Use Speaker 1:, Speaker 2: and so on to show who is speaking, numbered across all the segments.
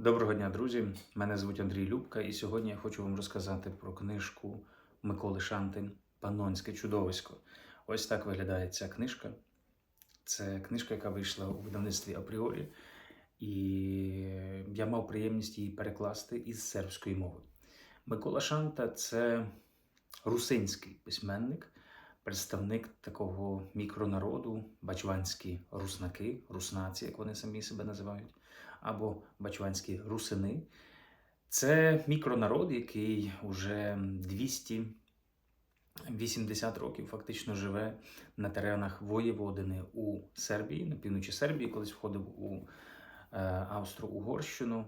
Speaker 1: Доброго дня, друзі! Мене звуть Андрій Любка, і сьогодні я хочу вам розказати про книжку Миколи Шанти Панонське чудовисько. Ось так виглядає ця книжка. Це книжка, яка вийшла у видавництві Апріорі, і я мав приємність її перекласти із сербської мови. Микола Шанта це русинський письменник, представник такого мікронароду, бачванські руснаки, руснаці, як вони самі себе називають або бачванські русини. Це мікронарод, який вже 280 років фактично живе на теренах Воєводини у Сербії, на півночі Сербії, колись входив у е, Австро-Угорщину.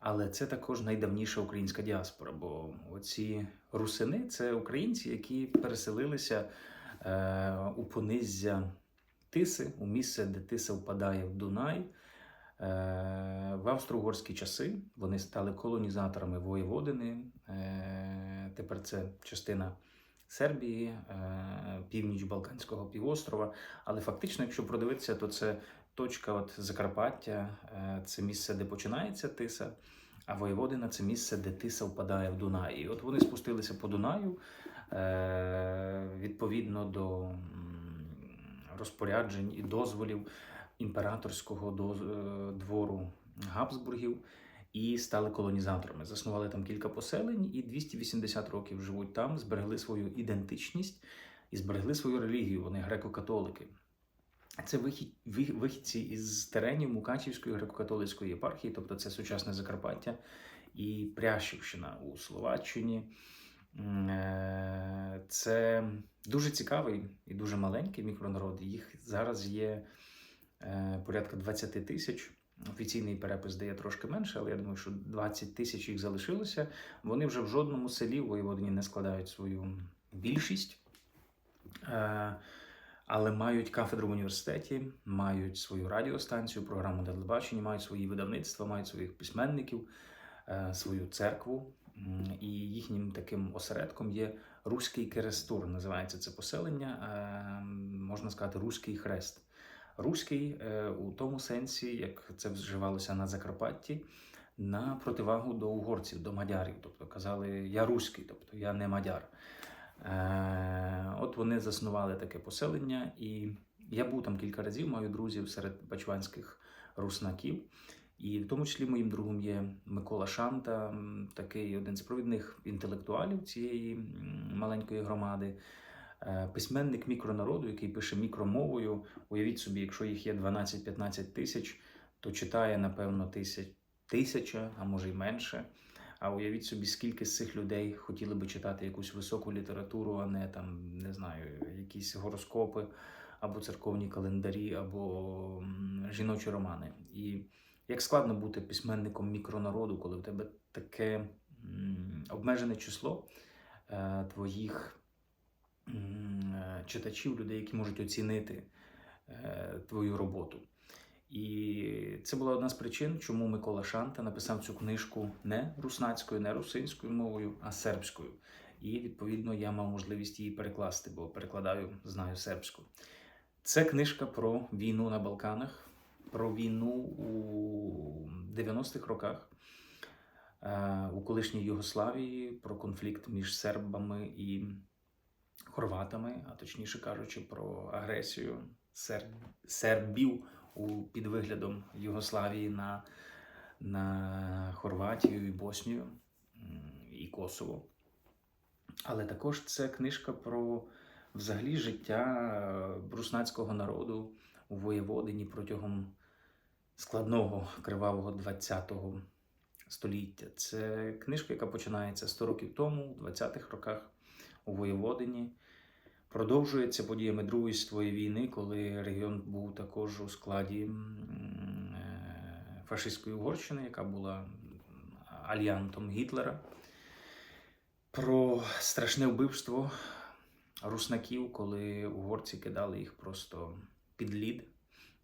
Speaker 1: Але це також найдавніша українська діаспора, бо оці русини це українці, які переселилися е, у пониззя Тиси, у місце, де Тиса впадає в Дунай. Е, В австро-угорські часи вони стали колонізаторами Воєводини. Е, Тепер це частина Сербії, е, північ Балканського півострова. Але фактично, якщо продивитися, то це точка от Закарпаття, це місце, де починається Тиса, а Воєводина це місце, де Тиса впадає в Дунай. І от вони спустилися по Дунаю відповідно до розпоряджень і дозволів імператорського е, двору Габсбургів і стали колонізаторами. Заснували там кілька поселень і 280 років живуть там, зберегли свою ідентичність і зберегли свою релігію. Вони греко-католики. Це вихід, вихідці із теренів Мукачівської греко-католицької єпархії, тобто це сучасне Закарпаття і Прящівщина у Словаччині. Е, Це дуже цікавий і дуже маленький мікронарод. Їх зараз є порядка 20 тисяч. Офіційний перепис дає трошки менше, але я думаю, що 20 тисяч їх залишилося. Вони вже в жодному селі в Воєводині не складають свою більшість. Е, але мають кафедру в університеті, мають свою радіостанцію, програму телебачення, мають свої видавництва, мають своїх письменників, е, свою церкву. І їхнім таким осередком є Руський Керестур. Називається це поселення, е, можна сказати, Руський хрест. Руський е, у тому сенсі, як це вживалося на Закарпатті, на противагу до угорців, до мадярів. Тобто казали я руський, тобто я не мадяр. Е, От вони заснували таке поселення, і я був там кілька разів, маю друзів серед бачванських руснаків. І в тому числі моїм другом є Микола Шанта, такий один з провідних інтелектуалів цієї маленької громади, письменник мікронароду, який пише мікромовою. Уявіть собі, якщо їх є 12-15 тисяч, то читає, напевно, тисяч, тисяча, а може й менше. А уявіть собі, скільки з цих людей хотіли би читати якусь високу літературу, а не там, не знаю, якісь гороскопи, або церковні календарі, або жіночі романи. І як складно бути письменником мікронароду, коли в тебе таке обмежене число е, твоїх е, читачів, людей, які можуть оцінити е, твою роботу. І це була одна з причин, чому Микола Шанта написав цю книжку не руснацькою, не русинською мовою, а сербською. І відповідно я мав можливість її перекласти, бо перекладаю, знаю сербську. Це книжка про війну на Балканах, про війну у 90-х роках е, у колишній Югославії, про конфлікт між сербами і хорватами, а точніше кажучи, про агресію серб... сербів у під виглядом Югославії на, на Хорватію і Боснію і Косово. Але також це книжка про взагалі життя е, руснацького народу у Воєводині протягом складного кривавого 20-го століття. Це книжка, яка починається 100 років тому, у 20-х роках у Воєводині. Продовжується подіями Другої світової війни, коли регіон був також у складі е, фашистської Угорщини, яка була альянтом Гітлера. Про страшне вбивство руснаків, коли угорці кидали їх просто під лід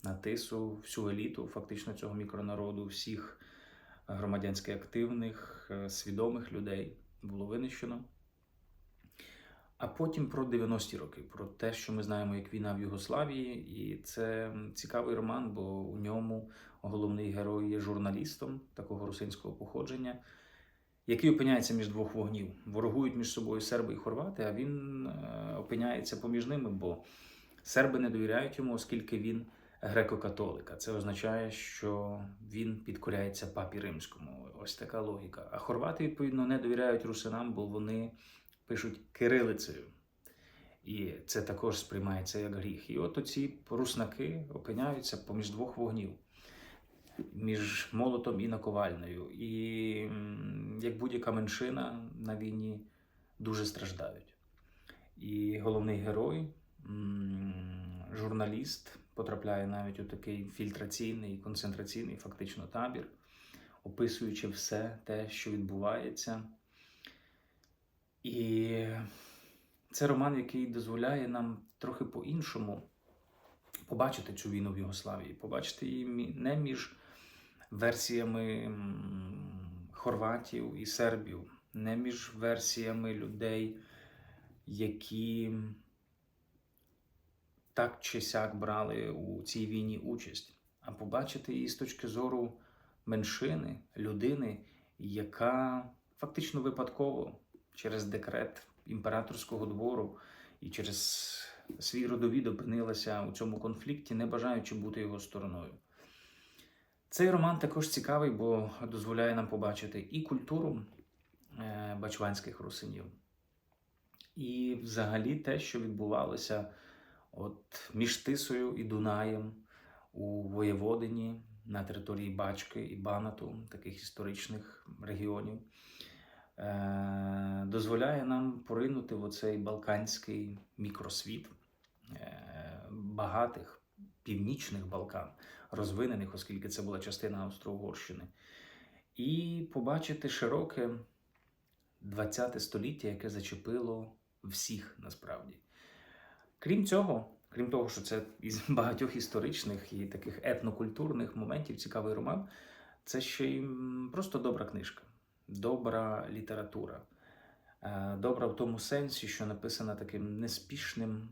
Speaker 1: на тису, всю еліту фактично цього мікронароду, всіх громадянськи активних, е, свідомих людей було винищено. А потім про 90-ті роки, про те, що ми знаємо як війна в Югославії, і це цікавий роман, бо у ньому головний герой є журналістом такого русинського походження, який опиняється між двох вогнів. Ворогують між собою серби і хорвати, а він е, опиняється поміж ними, бо серби не довіряють йому, оскільки він греко-католик. Це означає, що він підкоряється папі римському. Ось така логіка. А хорвати, відповідно, не довіряють русинам, бо вони пишуть кирилицею. І це також сприймається як гріх. І от оці руснаки опиняються поміж двох вогнів, між молотом і наковальнею. І як будь-яка меншина на війні дуже страждають. І головний герой, журналіст, потрапляє навіть у такий фільтраційний, концентраційний фактично табір, описуючи все те, що відбувається. І це роман, який дозволяє нам трохи по-іншому побачити цю війну в Югославії, побачити її не між версіями хорватів і сербів, не між версіями людей, які так чи сяк брали у цій війні участь, а побачити її з точки зору меншини, людини, яка фактично випадково через декрет імператорського двору і через свій родовід опинилася у цьому конфлікті, не бажаючи бути його стороною. Цей роман також цікавий, бо дозволяє нам побачити і культуру е, бачванських русинів, і взагалі те, що відбувалося от між Тисою і Дунаєм у Воєводині на території Бачки і Банату, таких історичних регіонів, дозволяє нам поринути в оцей балканський мікросвіт е, багатих північних Балкан, розвинених, оскільки це була частина Австро-Угорщини, і побачити широке ХХ століття, яке зачепило всіх насправді. Крім цього, крім того, що це із багатьох історичних і таких етнокультурних моментів цікавий роман, це ще й просто добра книжка, добра література. Е, Добра в тому сенсі, що написана таким неспішним,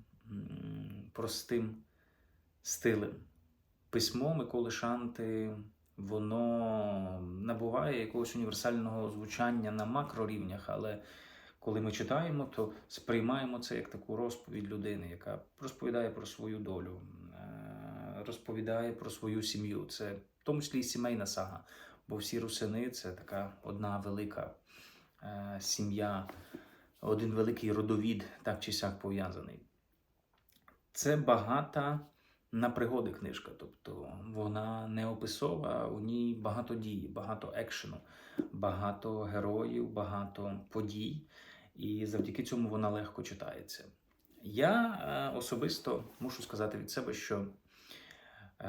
Speaker 1: простим стилем. Письмо Миколи Шанти, воно набуває якогось універсального звучання на макрорівнях, але коли ми читаємо, то сприймаємо це як таку розповідь людини, яка розповідає про свою долю, е, розповідає про свою сім'ю. Це в тому числі і сімейна сага, бо всі русини це така одна велика е, сім'я, один великий родовід, так чи сяк пов'язаний. Це багата на пригоди книжка, тобто вона не описова, у ній багато дії, багато екшену, багато героїв, багато подій, і завдяки цьому вона легко читається. Я е, особисто мушу сказати від себе, що е,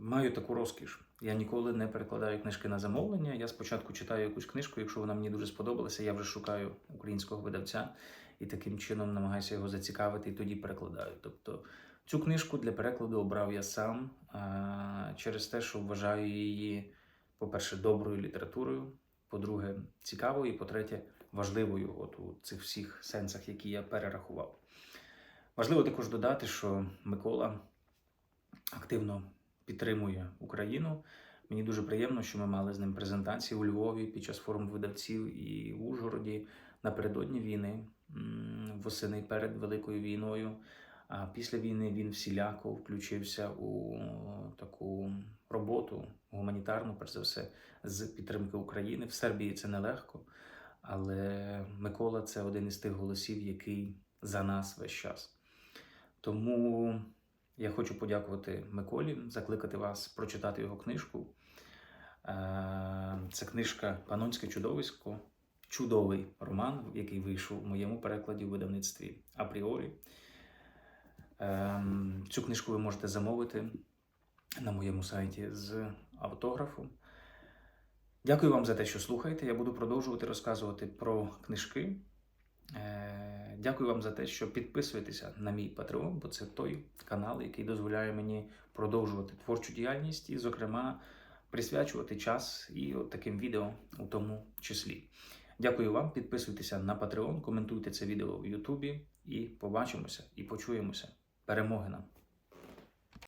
Speaker 1: маю таку розкіш. Я ніколи не перекладаю книжки на замовлення. Я спочатку читаю якусь книжку, якщо вона мені дуже сподобалася, я вже шукаю українського видавця і таким чином намагаюся його зацікавити і тоді перекладаю. Тобто цю книжку для перекладу обрав я сам через те, що вважаю її, по-перше, доброю літературою, по-друге, цікавою, і по-третє, важливою от у цих всіх сенсах, які я перерахував. Важливо також додати, що Микола активно підтримує Україну. Мені дуже приємно, що ми мали з ним презентації у Львові під час форуму видавців і в Ужгороді напередодні війни, восени перед Великою війною. А після війни він всіляко включився у таку роботу гуманітарну, перш за все, з підтримки України. В Сербії це нелегко, але Микола це один із тих голосів, який за нас весь час. Тому я хочу подякувати Миколі, закликати вас прочитати його книжку. Е, Це книжка Панонське чудовисько, чудовий роман, який вийшов у моєму перекладі у видавництві Апріорі. Ем, Цю книжку ви можете замовити на моєму сайті з автографом. Дякую вам за те, що слухаєте. Я буду продовжувати розказувати про книжки. Е, Дякую вам за те, що підписуєтеся на мій Patreon, бо це той канал, який дозволяє мені продовжувати творчу діяльність і, зокрема, присвячувати час і от таким відео у тому числі. Дякую вам. Підписуйтеся на Patreon, коментуйте це відео в Ютубі і побачимося і почуємося. Перемоги нам!